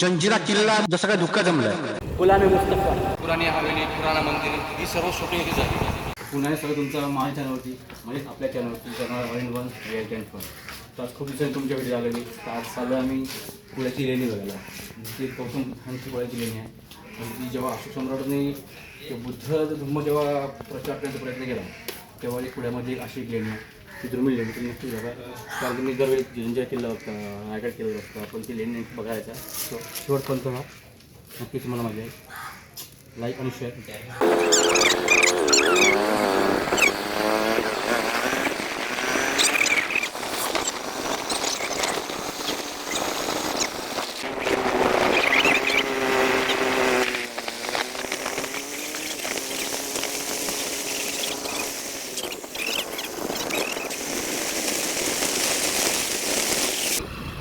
जंजिरा किल्ला जसं काय धुक्का जमलाय. गुलाम मुस्तफा. पुराणी हवेली पुराणा मंदिर ही सर्व शूटिंग इथे झाली पुन्हा हे सगळं तुमचं माझ्या चॅनलवरती म्हणजे आपल्या चॅनलवरती channel one one real ten पण. तर आज खूप दिवसांनी तुमच्या व्हिडिओ आलेली तर आज चालू आहे आम्ही पुण्याची लेणी बघायला. ती गौतम बुद्धांची पुण्याची लेणी आहे. आणि ती जेव्हा अशोक सम्राटांनी ते बुद्ध धर्म जेव्हा प्रचार करण्याचा प्रयत्न केला तेव्हा एक पुण्यामध्ये एक अशी एक लेणी आहे. ती दुर्मिळ लेणी नक्की बघा कारण मी दरवेळी जंजिरा केलं होतं रायगड केलं होता. पण ती लेणी बघायचा. सो शेवटपर्यंत हा नक्की तुम्हाला मजा येईल. लाईक आणि शेअर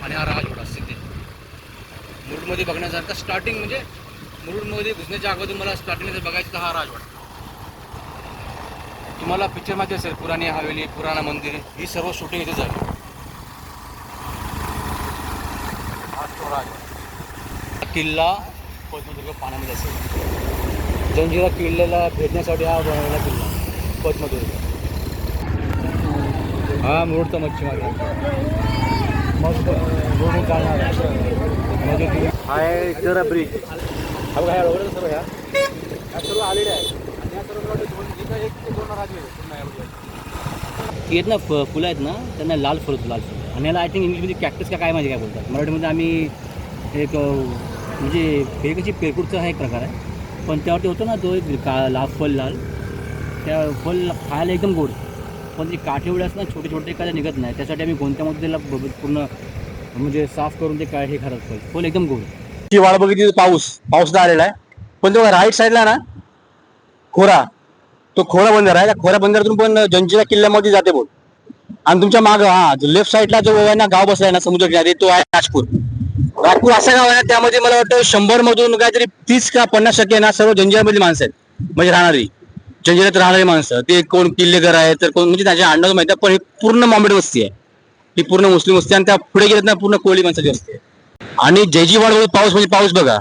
आणि हा राजवाडा सिद्धी मुरुडमध्ये बघण्यासारखं स्टार्टिंग म्हणजे मुरुडमध्ये घुसण्याच्या अगोदर मला स्टार्टिंग जर बघायचं तर हा राजवाडा तुम्हाला पिक्चर माहिती असेल पुराणी हवेली पुराणा मंदिर ही सर्व शूटिंग इथे झाली. हा किल्ला पद्मदुर्ग पाण्यामध्ये असेल. जंजिरा किल्ल्याला भेटण्यासाठी हा बनवलेला किल्ला पद्मदुर्ग. हा मुरुडचा मच्छी मार्ग मग जाणार चालणार हा आहे जरा ब्रिज सर्व आलेले आहेत. ना फ फुलं आहेत ना त्यांना लाल फुल लाल फुल. आणि याला आय थिंक इंग्लिशमध्ये कॅक्टस का काय माहिती काय बोलतात. मराठीमध्ये आम्ही एक म्हणजे पेरकची पेरकुटचा हा एक प्रकार आहे. पण त्यावरती होतो ना तो एक का ला फल लाल. त्या फल खायला एकदम गोड. पण ती काठी एवढे असतात ना छोटे छोटे काय निघत नाही. त्यासाठी आम्ही गोंत्यामध्ये त्याला पूर्ण म्हणजे साफ करून ते काय हे खातात फल फल एकदम गोड. ती वाळ बघितली पाऊस पाऊस आलेला आहे. पण तो राईट साईडला ना खोरा तो खोरा बंदर आहे त्या खोरा बंदरातून पण जंजिरा किल्ल्यामध्ये जाते बोल. आणि तुमच्या माग हा लेफ्ट साईडला जो आहे ना गाव बसलाय ना समुद्र किनारी तो आहे राजपूर. राजपूर असा गाव आहे ना त्यामध्ये मला वाटतं शंभर मधून काहीतरी तीस का पन्नास टक्के ना सर्व जंजिरामधली माणसं आहेत. म्हणजे राहणारी. जंजिरात राहणारी माणसं. ते कोण किल्लेकर आहे तर कोण म्हणजे त्याच्या अंदाज माहिती पण हे पूर्ण मॉमेड वस्ती आहे. ही पूर्ण मुस्लिम असते आणि त्या पुढे गेल्यात ना पूर्ण कोळी माणसाची असते आणि जयजीवाड पाऊस म्हणजे पाऊस बघा.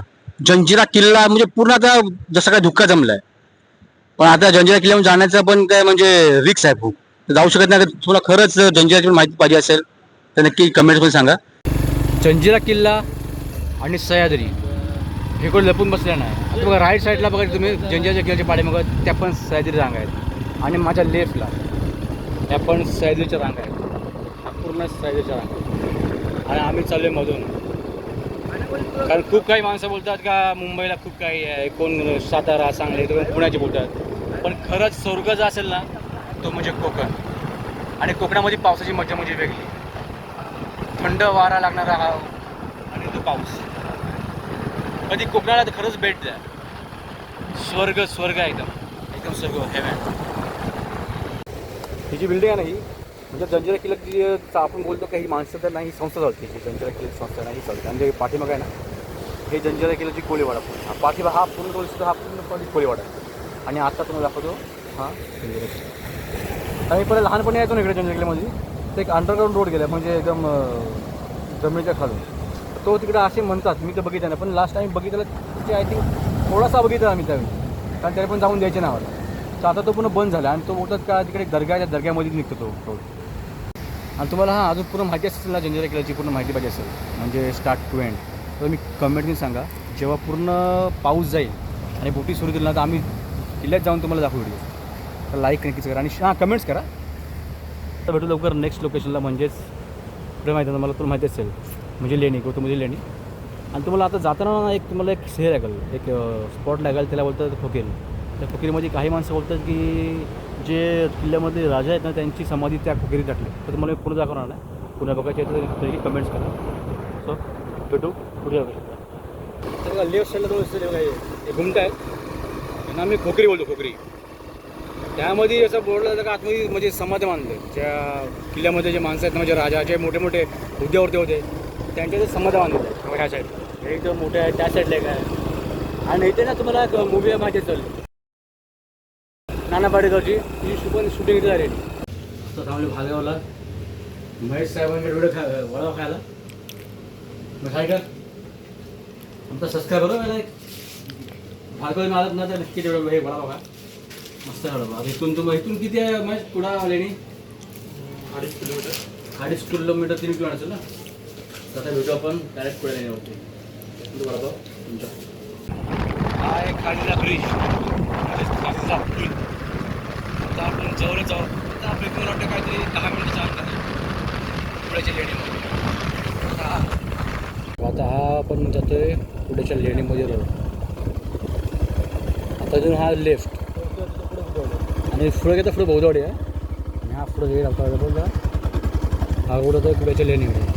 जंजिरा किल्ला म्हणजे पूर्ण आता जसं काय धुक्का जमलाय. पण आता जंजिरा किल्ल्यावर जाण्याचं पण काय म्हणजे रिक्स आहे खूप. जाऊ शकत नाही तर तुला खरंच जंजिराची पण माहिती पाहिजे असेल तर नक्की कमेंट्समध्ये सांगा. जंजिरा किल्ला आणि सह्याद्री हे कोण लपून बसल्या नाही. आता बघा राईट साईडला बघा तुम्ही जंजिराच्या किल्ल्याच्या बघा त्या पण सह्याद्री रांग आहेत. आणि माझ्या लेफ्टला त्या पण सह्याद्रीच्या रांग आहेत. पूर्ण सह्याद्रीच्या आणि आम्ही चाललोय मधून. कारण खूप काही माणसं बोलतात का मुंबईला खूप काही आहे. कोण सातारा सांगली तर कोण पुण्याचे बोलतात. पण खरंच स्वर्ग जो असेल ना तो म्हणजे कोकण. आणि कोकणामध्ये पावसाची मजा म्हणजे वेगळी. थंड वारा लागणारा हा आणि तो पाऊस. कधी कोकणाला तर खरंच भेट द्या. स्वर्ग स्वर्ग एकदम. एकदम स्वर्ग हेवन ही जी बिल्डिंग आहे ना ही म्हणजे जंजिरा किल्ल्याची जी आपण बोलतो का ही माणसं तर नाही संस्था चालते ही जंजिरा किल्ल्याची संस्था नाही चालते आणि जे पाठीमाग आहे ना हे जंजिरा किल्ल्याची कोळीवाडा पूर्ण. हा पाठीमाग हा पूर्ण तो हा पूर्णपणे कोळीवाडा आहे. आणि आता तुम्हाला दाखवतो हा जंजिरा किल्ला. आम्ही पहिले लहानपणी यायचो ना इकडे जंजिरा किल्ल्यामध्ये. तर एक अंडरग्राऊंड रोड गेला म्हणजे एकदम जमिनीच्या खालून. तो तिकडे असे म्हणतात मी तर बघितलं नाही पण लास्ट टाइम बघितलं तिथे आय थिंक थोडासा बघितला आम्ही त्यावेळी. कारण त्याला पण जाऊन द्यायचे ना आम्हाला तर आता तो पूर्ण बंद झाला आणि तो बोलतात का तिकडे एक दर्गा त्या दर्ग्यामध्ये निघतो तो रोड आणि तुम्हाला हा अजून पूर्ण माहिती असेल ना जंजिरा किल्ल्याची पूर्ण माहिती पाहिजे असेल म्हणजे स्टार्ट टू एंड तर मी कमेंटनी सांगा जेव्हा पूर्ण पाऊस जाईल आणि बोटी सुरू दिली ना तर आम्ही किल्ल्यात जाऊन तुम्हाला दाखवू व्हिडिओ तर लाईक नक्कीच करा आणि हां कमेंट्स करा. तर भेटू लवकर नेक्स्ट लोकेशनला म्हणजेच पुढे माहिती आहे मला तुला माहिती असेल म्हणजे लेणी गौतमधी लेणी. आणि तुम्हाला आता जाताना ना एक तुम्हाला एक हे लागेल एक स्पॉट लागेल त्याला बोलतात फोकेल त्या फोकेलमध्ये काही माणसं बोलतात की जे किल्ल्यामध्ये राजा आहेत ना त्यांची समाधी त्या फोकेरीत टाकली. तर तुम्हाला मी पुढे दाखवणार नाही पुन्हा बघायचे तर तरी कमेंट्स करा. सो भेटू पुढे तर बघा लेफ्ट साईडला दोन हे घुमट आहे. त्यांना आम्ही खोकरी बोलतो खोकरी. त्यामध्ये असं बोर्ड जातं का आतमध्ये म्हणजे समाधी मानले. ज्या किल्ल्यामध्ये जे माणसं आहेत ना म्हणजे राजाचे मोठे मोठे हुद्द्यावरती होते त्यांच्या ते समाधी बांधले ह्या साईड हे मोठे आहे त्या साईडला एक आहे. आणि इथे ना तुम्हाला एक मूवी आहे माहिती असेल नाना पाटेकरची ती पण शूटिंग इथे झालेली. तर आम्ही भागावला महेश साहेबांकडे एवढं खा वडा खायला. मग काय कर आमचा सबस्क्रायबर भार्गवी आलात ना तर नक्की तेवढं हे बघा बघा मस्त झालं बघा इथून तुम्ही इथून किती आहे मग पुढं लेणी अडीच किलोमीटर. अडीच किलोमीटर तीन किलोमीटर असेल ना? तर आता भेटू आपण. डायरेक्ट पुढे लेण्यावरती तुमचा वडापाव तुमचा हा एक खाडीला ब्रिज खाडीचा तर आता आपण जवळच जाऊ आता आपल्या इकडून वाटतं काहीतरी दहा मिनिटाच्या अंतर पुढेच्या लेणीमध्ये. आता हा आपण जातोय पुढेच्या लेणीमध्ये रोड. आता अजून हा लेफ्ट आणि पुढे घेता पुढे बहुदवाडी आहे. आणि हा पुढे गेला बघा. हा रोड होतो पुढेच्या लेणीमध्ये.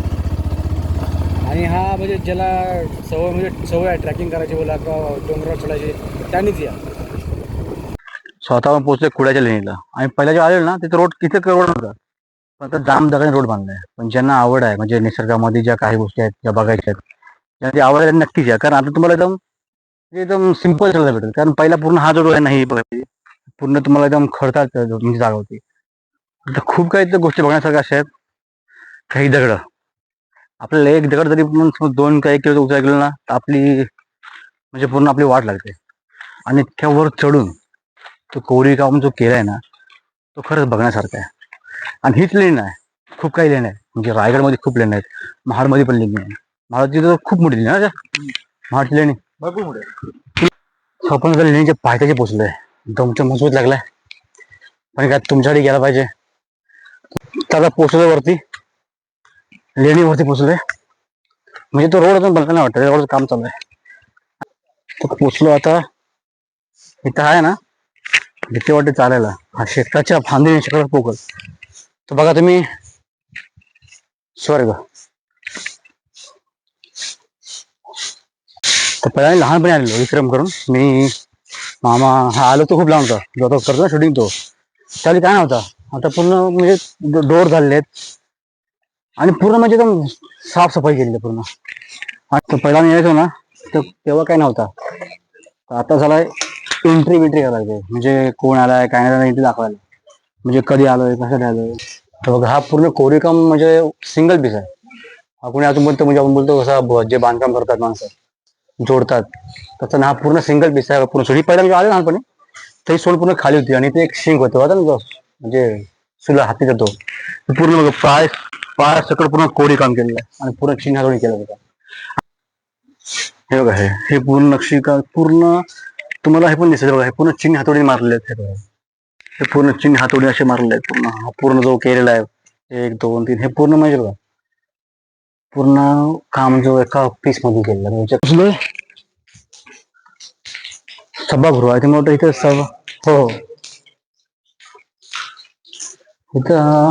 आणि हा म्हणजे ज्याला सवय म्हणजे सवय आहे ट्रॅकिंग करायची बोला किंवा डोंगरावर चढायची त्यानेच या. स्वतःहून पोहोचले कुड्याच्या लेणीला. आणि पहिला जेव्हा आलेलो ना तिथे रोड तिथे रोड होता पण आता जाम दगडाने रोड बांधलाय. पण ज्यांना आवड आहे म्हणजे निसर्गामध्ये ज्या काही गोष्टी आहेत ज्या बघायच्या आहेत ज्यांना ती आवड आहे नक्कीच या. कारण आता तुम्हाला एकदम म्हणजे एकदम सिंपल सगळं भेटेल. कारण पहिला पूर्ण हा जो रोड आहे नाही बघायची पूर्ण तुम्हाला एकदम खडतात म्हणजे जागा होती. आता खूप काही गोष्टी बघण्यासारख्या अशा आहेत. काही दगड. आपल्याला एक दगड जरी पण समज दोन काही किलो उचलायला गेलो ना तर आपली म्हणजे पूर्ण आपली वाट लागते. आणि त्यावर चढून तो कोरी काम जो केलाय ना तो खरंच बघण्यासारखा आहे. आणि हीच लेण आहे खूप काही लेण आहे म्हणजे रायगडमध्ये खूप लेण आहेत. महाडमध्ये पण लेणी आहे महाडची तर खूप मोठी लेणी आहे ना. महाडची लेणी. भरपूर मोठे आपण जर लेणीच्या पायथ्याचे पोचलोय दमच्या मजबूत लागलाय पण काय तुमच्याकडे गेला पाहिजे? त्याला पोचलोय वरती लेणीवरती पोचलोय. म्हणजे तो रोड अजून बनला नाही वाटतं रोडचं काम चालू आहे. तो पोचलो आता इथं आहे ना भीती वाटते चालायला. हा शेताच्या फांदीने शेतात पोकल तर बघा तुम्ही. स्वर्ग. तर पहिला लहानपणी आलेलो विक्रम करून. मी मामा हा आलो तो खूप लहान होता जो आता करतो ना शूटिंग तो. त्यावेळी काय नव्हता. आता पूर्ण म्हणजे डोर झालेले आहेत. आणि पूर्ण म्हणजे एकदम साफसफाई केलेली आहे पूर्ण. आणि तो पहिला मी यायचो ना तर तेव्हा काय नव्हता. आता झालाय एंट्री बिंट्री करायला लागते. म्हणजे कोण आलाय काय नाही एंट्री दाखवायला म्हणजे कधी आलोय कशासाठी आलोय तर बघा हा पूर्ण कोरीकाम म्हणजे सिंगल पीस आहे. हा कोणी अजून बोलतो म्हणजे आपण बोलतो कसा जे बांधकाम करतात माणसं जोडतात. तसं हा पूर्ण सिंगल पीस आहे. पूर्ण सोडी पहिला मी आले लहानपणी. तरी सोड पूर्ण खाली होती आणि ते एक शिंग होतं. आता ना म्हणजे सुला हातीचा तो. पूर्ण बघा पाय पाय सकट पूर्ण कोरी काम केलेलं आहे. आणि पूर्ण चिन्ह केलं होतं हे बघा हे पूर्ण नक्षीका पूर्ण तुम्हाला हे बघा हे पूर्ण चिन्ह हातोडी मारलेले आहेत हे हे पूर्ण चिन्ह हातोडी असे मारलेले आहेत पूर्ण हा पूर्ण जो केलेला आहे एक दोन तीन हे पूर्ण म्हणजे बघा पूर्ण काम जो एका पीस मध्ये आहे म्हणजे सभागृह आहे त्यामुळे इथे सभा हो हो. इथं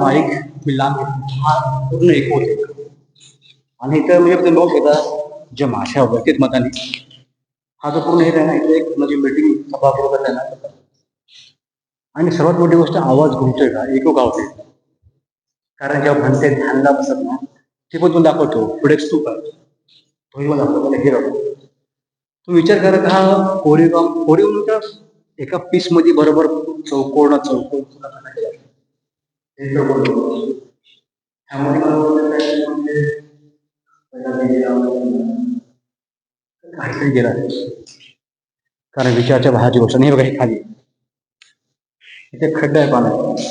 माईक. हा पूर्ण एक होते आणि इथं म्हणजे ते लोक येतात जे माशा वैयक्तिक मताने हा जो पूर्ण हे आहे ना इथे एक म्हणजे मीटिंग सभागृह आहे आणि सर्वात मोठी गोष्ट आवाज घुमतोय का? एको गावते कारण जेव्हा म्हणते ध्यानला बसत ना ते पण तू दाखवतो. पुढे स्तूप आहे तोही मला दाखवतो. हे बघा. तू विचार करा का हा कोरीगाव कोरीगावच्या एका पीसमध्ये बरोबर चौकोन चौकोन तुला करायला चौकोन. त्यामुळे काहीतरी गेला कारण विचारच्या बाहेरची गोष्ट नाही बघा हे खाली. इथे खड्डा आहे पाण्यात.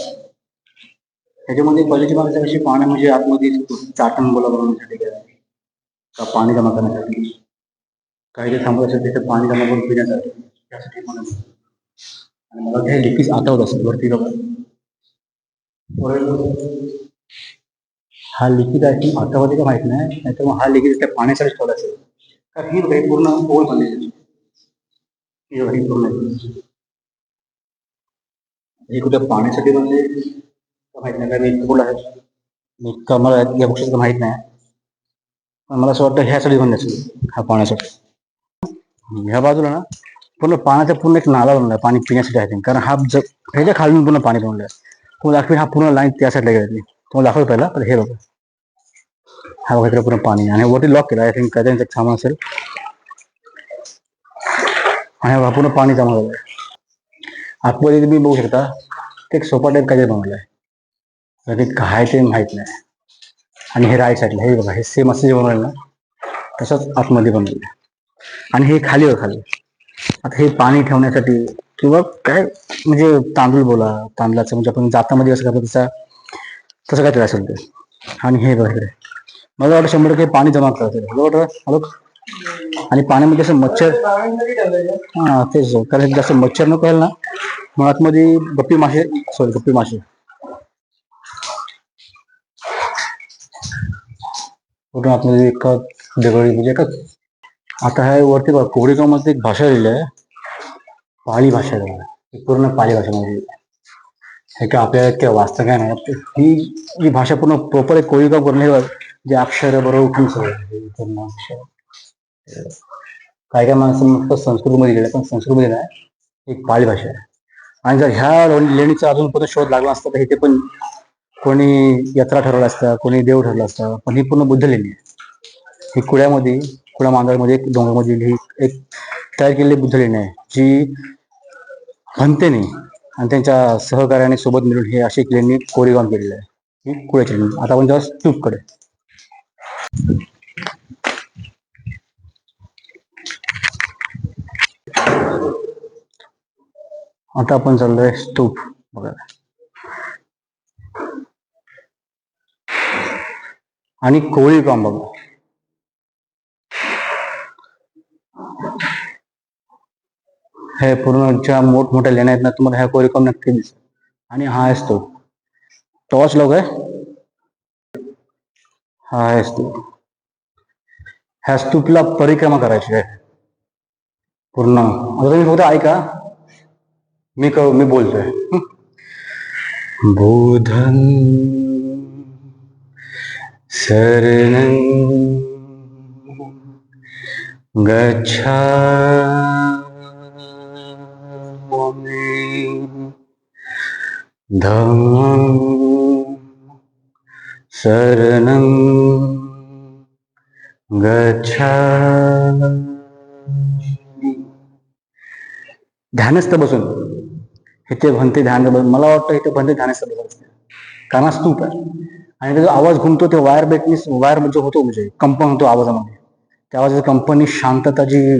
त्याच्यामध्ये पहिल्याची माणसं कशी पाणी म्हणजे आतमध्ये चाटण बोला बनवण्यासाठी का पाणी जमा करण्यासाठी? काही जे थांबत असेल तिथे पाणी जमा करून पिण्यासाठी त्यासाठी म्हणून. आणि मला काही लिपीच आठवत असेल वरती लोक हा लिखित आहे की का माहीत नाही नाहीतर मग हा लिखित त्या पाण्यासाठी ठेवला असेल. कारण ही बघा पूर्ण ओळ बनलेली ही बघा पूर्ण हे कुठे पाण्यासाठी बनले माहीत नाही कारण मी बोल आहे? मी मला या गोष्टीचं माहीत नाही. पण मला असं वाटतं ह्यासाठी बनले असेल हा पाण्यासाठी. ह्या बाजूला ना पूर्ण पाण्याचा पूर्ण एक नाला बनला पाणी पिण्यासाठी आहे कारण हा जग ह्याच्या खालून पूर्ण पाणी बनलंय तुम्हाला दाखवेल हा पूर्ण लाईन त्या साईडला तुम्हाला दाखवतो पहिला पण हे बघा हा बघा इकडे पूर्ण पाणी आणि वरती लॉक केला आय थिंक काय त्यांचं सामान असेल आणि बघा पूर्ण पाणी जमा झालं आतमध्ये तुम्ही बघू शकता ते एक सोपा टाईप काहीतरी बनवलाय आहे ते काय ते माहीत नाही आणि हे राईट साईडला हे बघा हे सेम असं जे बनवलं ना तसंच आतमध्ये बनवलं आणि हे खाली वर खाली आता हे पाणी ठेवण्यासाठी किंवा काय म्हणजे तांदूळ बोला तांदळाचं म्हणजे आपण जातामध्ये असं करतो तसा तसं काहीतरी असेल ते. आणि हे बघा मला वाटतं शंभर टक्के पाणी जमा करते मला वाटतं हॅलो आणि पाण्यामध्ये असं मच्छर हा तेच कारण जास्त मच्छर नको यायला ना. मग आतमध्ये गप्पी मासे सॉरी गप्पी मासे. पूर्ण आतमध्ये एका दगडी म्हणजे का आता हे वरती बघा एक भाषा लिहिली आहे. पाळी भाषा पूर्ण पाळी म्हणजे हे काय आपल्याला इतक्या वाचता काय नाही. ही ही भाषा पूर्ण प्रॉपर एक कोळीगाव पूर्ण जे अक्षर बरोबर उठून सगळं अक्षर. काय काय माणसं संस्कृतमध्ये गेले. पण संस्कृतमध्ये नाही एक पाळी भाषा आहे. आणि जर ह्या लेणीचा अजून पण शोध लागला असता तर इथे पण कोणी यात्रा ठरवलं असतं कोणी देव ठरलं असतं. पण ही पूर्ण बुद्ध लेणी आहे. ही कुळ्यामध्ये कुळा मांदळमध्ये एक डोंगरमध्ये ही एक तयार केलेली बुद्ध लेणी आहे. जी हंतेने आणि त्यांच्या सहकार्याने सोबत मिळून हे अशी एक कोरेगाव केलेलं आहे. ही कुळ्याची लेणी आता आपण जाऊ स्तूपकडे आता आपण चाललोय स्तूप बघायला. आणि कोळी काम बघा. हे पूर्ण ज्या मोठमोठ्या लेण्या आहेत ना तुम्हाला ह्या कोळी नक्की दिसत आणि हा असतो स्तूप टॉर्च लोक आहे. हा आहे स्तूप ह्या स्तूपला परिक्रमा करायची आहे. पूर्ण. आता तुम्ही फक्त ऐका. मी कळू मी बोलतोय. बोधन शरण गच्छा धम्मं शरणं गच्छामि। ध्यानस्थ बसून. इथे भंते ध्यान मला वाटतं इथे भंते ध्यानस्थ बसून असते. कारण स्तूप आहे. आणि त्याचा आवाज घुमतो ते वायर बेटनी वायर म्हणजे होतो म्हणजे. कंपन होतो आवाजामध्ये. त्या आवाजाची कंपनी शांतता जी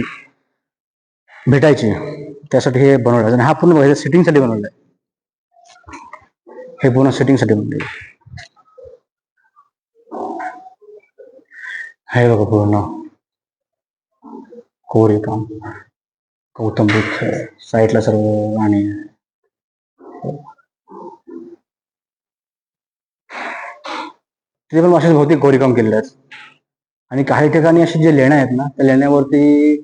भेटायची त्यासाठी हे बनवलं. आणि हा पूर्ण सिटिंगसाठी बनवलं आहे. हे पूर्ण सेटिंगसाठी बनवलं आहे. हे बघा पूर्ण. कोरे काम. गौतम बुद्ध साईडला सर्व आणि तिथे पण असेच भौतिक कोरीकाम केलेलं आहेत. आणि काही ठिकाणी अशी जे लेण्या आहेत ना त्या लेण्यावरती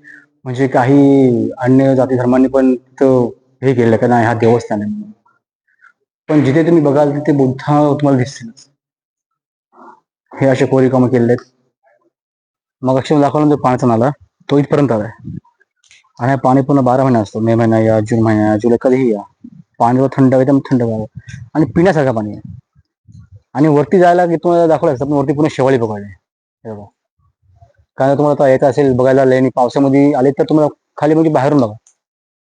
म्हणजे काही अन्य जाती धर्मांनी पण तिथं हे केलेलं का नाही हा देवस्थान आहे. म्हणून पण जिथे तुम्ही बघाल तिथे बुद्ध तुम्हाला दिसतीलच. हे असे कोरीकाम केलेले आहेत. मग अक्षर दाखवला जो पाण्याचा नाला तो इथपर्यंत आलाय. आणि पाणी पूर्ण बारा महिना असतो मे महिना या जून महिना या जुलै कधीही या. पाणी थंड थंड एकदम थंड व्हावं आणि पिण्यासारखं पाणी आहे. आणि वरती जायला की तुम्हाला दाखवलं असतं पण वरती पूर्ण शेवाळी पकडले हे बघा. कारण तुम्हाला आता येत असेल बघायला लेणी पावसामध्ये आले तर तुम्हाला खाली म्हणजे बाहेरून बघा.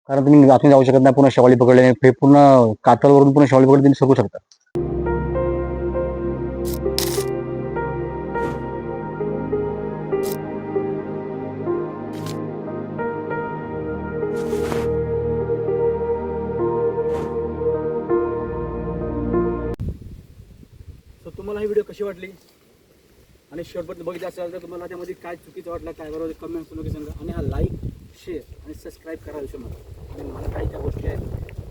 कारण तुम्ही आतून जाऊ शकत नाही पूर्ण शेवाळी पकडले हे पूर्ण कातलवरून पूर्ण शेवाळी पकडले तुम्ही सरकू शकता. तुम्हाला ही व्हिडिओ कशी वाटली? आणि शेवटपर्यंत बघितलं असेल तर तुम्हाला त्यामध्ये काय चुकीचं वाटलं काय बरोबर कमेंट्स नक्की सांगा. आणि हा लाईक शेअर आणि सबस्क्राईब करायला विषय मला आणि मला काही ज्या गोष्टी आहेत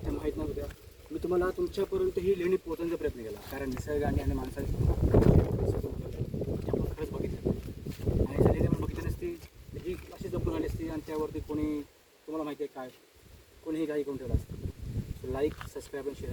त्या माहीत नव्हत्या. मी तुम्हाला तुमच्यापर्यंत ही लेणी पोहोचण्याचा प्रयत्न केला. कारण निसर्गाने आणि माणसाने आपण खरंच बघितलं आणि ते म्हणून बघितली नसती. ही अशी जपून आली असती आणि त्यावरती कोणी तुम्हाला माहिती आहे काय? कोणीही काही करून ठेवलं असतं. लाईक सबस्क्राईब आणि शेअर